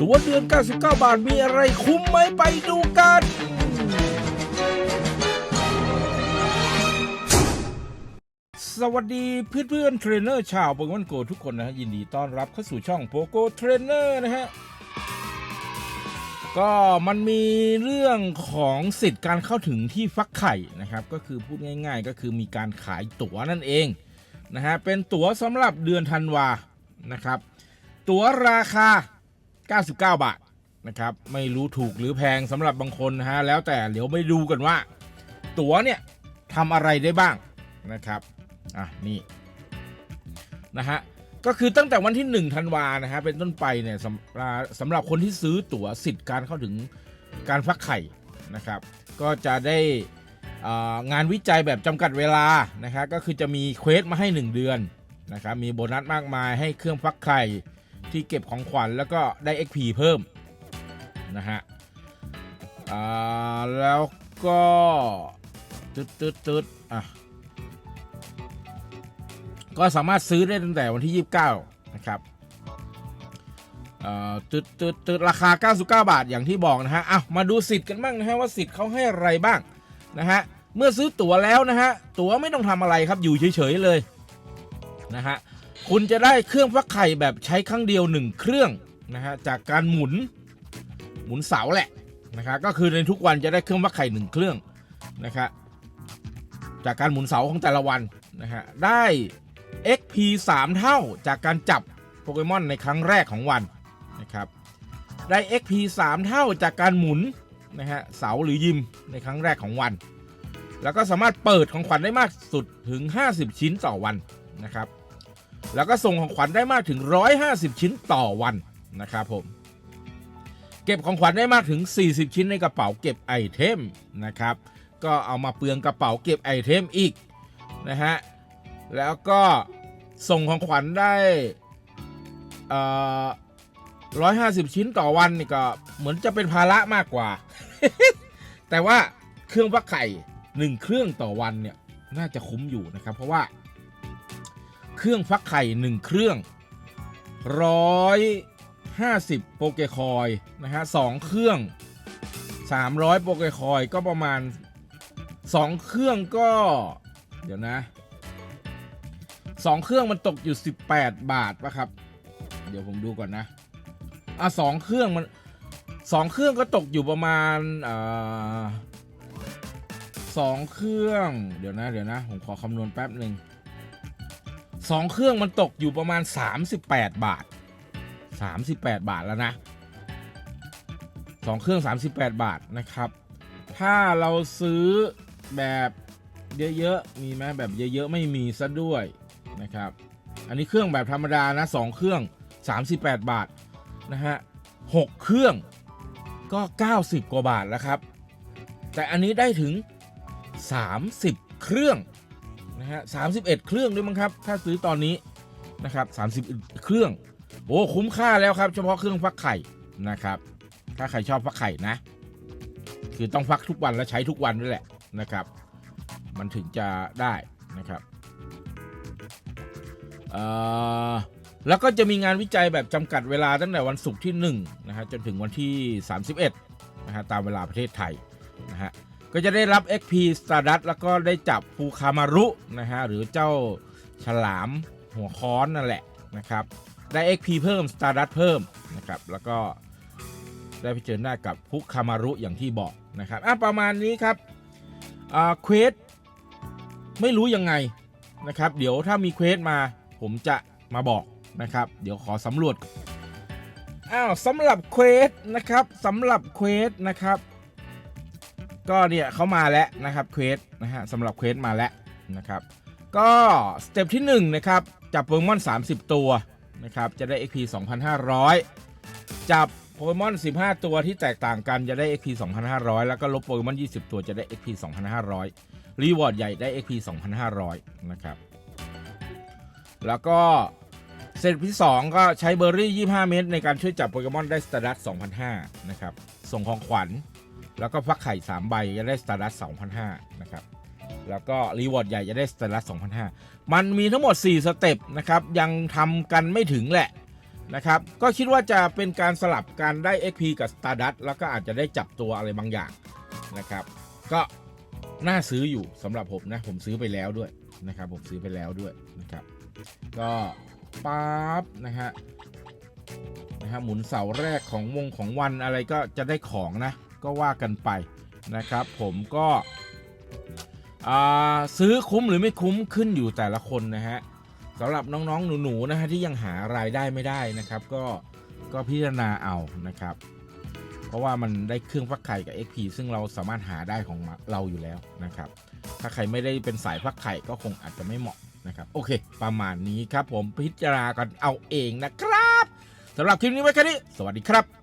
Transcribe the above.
ตัวเดือน 99 บาทมีอะไรคุ้มไหมไปดูกัน สวัสดีเพื่อนเพื่อนเทรนเนอร์ชาวโปเกมอนโกทุกคนนะฮะ ยินดีต้อนรับเข้าสู่ช่องโปโกเทรนเนอร์นะฮะ ก็มันมีเรื่องของสิทธิ์การเข้าถึงที่ฟักไข่นะครับ ก็คือพูดง่ายๆ ก็คือมีการขายตั๋วนั่นเองนะฮะ เป็นตั๋วสำหรับเดือนธันวานะครับ ตั๋วราคา 99 บาทนะครับไม่รู้ถูกหรือแพงสำหรับบางคนนะฮะแล้วแต่เดี๋ยวไปดูกันว่า ตั๋วเนี่ยทำอะไรได้บ้างนะครับอะนี่นะฮะก็คือตั้งแต่วันที่1ธันวานะฮะเป็นต้นไปเนี่ยสำสำหรับคนที่ซื้อตั๋วสิทธิ์การเข้าถึงการฟักไข่นะครับ ก็จะได้งานวิจัยแบบจำกัดเวลานะครับก็คือจะมีเควสมาให้ 1 เดือนนะครับมีโบนัสมากมายให้เครื่องฟักไข่ ที่เก็บของขวัญแล้วก็ได้ XP เพิ่มนะฮะอ่าแล้วก็ตึ๊ดตึ๊ดตึ๊ดอะก็สามารถซื้อได้ตั้งแต่วันที่ 29 นะครับอ่อตึดตึดตึดราคา 99 บาทอย่างที่บอกนะฮะอ้าวมาดูสิทธิ์กันบ้างนะฮะว่าสิทธิ์เขาให้อะไรบ้างนะฮะเมื่อซื้อตั๋วแล้วนะฮะตั๋วไม่ต้องทำอะไรครับอยู่เฉยๆเลยนะฮะ คุณจะได้เครื่องฟักไข่แบบใช้ครั้งเดียว 1 เครื่องนะฮะจากการหมุนหมุนเสาแหละนะครับก็คือในทุกวันจะได้เครื่องฟักไข่1เครื่องนะครับจากการหมุนเสาของแต่ละวันนะฮะได้ XP 3 เท่าจากการจับโปเกมอนในครั้งแรกของวันนะครับได้ XP 3 เท่าจากการหมุนนะฮะเสาหรือยิมในครั้งแรกของวัน แล้วก็สามารถเปิดของขวัญได้มากสุดถึง 50 ชิ้นต่อวันนะครับ แล้วก็ส่งของขวัญได้มากถึง 150 ชิ้นต่อวันนะครับผม เก็บของขวัญได้มากถึง 40 ชิ้นในกระเป๋าเก็บไอเทมนะครับ ก็เอามาเปลืองกระเป๋าเก็บไอเทมอีกนะฮะ แล้วก็ส่งของขวัญได้ร้อยห้าสิบชิ้นต่อวันนี่ก็เหมือนจะเป็นภาระมากกว่า แต่ว่าเครื่องฟักไข่หนึ่งเครื่องต่อวันเนี่ยน่าจะคุ้มอยู่นะครับ เพราะว่า เครื่องฟักไข่หนึ่งเครื่องร้อยห้าสิบโปเกคอยนะฮะสองเครื่องสามร้อยโปเกคอยก็ประมาณสองเครื่องก็ เดี๋ยวนะสองเครื่องมันตกอยู่ 18 บาทปะครับ เดี๋ยวผมดูก่อนนะอะสองเครื่องมันสองเครื่องก็ตกอยู่ประมาณอ่าสองเครื่อง เดี๋ยวนะ เดี๋ยวนะ ผมขอคำนวณแป๊บหนึ่ง สองเครื่องมันตกอยู่ประมาณ 38 บาท 38 บาทแล้วนะสองเครื่อง 38 บาทนะครับ ถ้าเราซื้อแบบเยอะๆ มีไหมแบบเยอะๆ ไม่มีซะด้วยนะครับ อันนี้เครื่องแบบธรรมดานะ2เครื่อง 38 บาทนะฮะ6เครื่องก็ 90 กว่าบาทแล้วครับ แต่อันนี้ได้ถึง 30 เครื่อง นะฮะ31เครื่องด้วยมั้งครับ ถ้าซื้อตอนนี้นะครับ31เครื่อง โอ้คุ้มค่าแล้วครับ เฉพาะเครื่องฟักไข่นะครับ ถ้าใครชอบฟักไข่นะ คือต้องฟักทุกวันและใช้ทุกวันด้วยแหละนะครับ มันถึงจะได้นะครับแล้วก็จะมีงานวิจัยแบบจำกัดเวลาตั้งแต่วันศุกร์ที่1นะฮะจนถึงวันที่ 31นะฮะตามเวลาประเทศไทยนะฮะ ก็จะได้รับ XP Stardust แล้วก็ได้จับฟูคามารุนะฮะหรือเจ้าฉลามหัวค้อนนั่นแหละนะครับ ได้ XP เพิ่ม Stardust เพิ่มนะครับแล้วก็ได้ไปเจอหน้ากับฟุคามารุอย่างที่บอกนะครับอะประมาณนี้ครับอ่าเควสไม่รู้ยังไงนะครับ เดี๋ยวถ้ามีเควสมาผมจะมาบอกนะครับ เดี๋ยวขอสำรวจอ้าวสำหรับเควสนะครับสำหรับเควสนะครับ ก็เนี่ยเขามาแล้วนะครับเควสนะฮะสำหรับเควสมาแล้วนะครับก็สเต็ปที่1นะครับจับโปเกมอน 30 ตัวนะครับจะได้ XP 2,500 จับโปเกมอน 15 ตัวที่แตกต่างกันจะได้ XP 2,500 แล้วก็ลบโปเกมอน 20 ตัวจะได้ XP 2,500 รีวอร์ดใหญ่ได้ XP 2,500 นะครับ แล้วก็เซตที่ 2 ก็ใช้เบอร์รี่ 25 เม็ดในการช่วยจับโปเกมอนได้สตาร์ดัส2,500 นะครับ ส่งของขวัญ แล้วก็ฟักไข่ 3 ใบจะได้สตาร์ดัส2,500นะครับแล้วก็รีวอร์ดใหญ่จะได้สเตลัส2,500 มันมีทั้งหมด 4 สเต็ปนะครับ ยังทำกันไม่ถึงแหละนะครับ ก็คิดว่าจะเป็นการสลับการได้ XP กับ Stardust แล้วก็อาจจะได้จับตัวอะไรบางอย่างนะครับ ก็น่าซื้ออยู่สำหรับผมนะ ผมซื้อไปแล้วด้วยนะครับ ผมซื้อไปแล้วด้วยนะครับ ก็ปั๊บนะฮะนะฮะหมุนเสาแรกของวงของวันอะไรก็จะได้ของนะ ก็ว่ากันไปนะครับ ผมก็ซื้อคุ้มหรือไม่คุ้มขึ้นอยู่แต่ละคนนะฮะสำหรับน้องๆ หนูๆนะฮะที่ยังหารายได้ไม่ได้นะครับ ก็ก็พิจารณาเอานะครับ เพราะว่ามันได้เครื่องฟักไข่กับ XP ซึ่งเราสามารถหาได้ของเราอยู่แล้วนะครับ ถ้าใครไม่ได้เป็นสายฟักไข่ก็คงอาจจะไม่เหมาะนะครับ โอเค ประมาณนี้ครับผมพิจารณากันเอาเองนะครับสำหรับคลิปนี้ไว้แค่นี้ สวัสดีครับ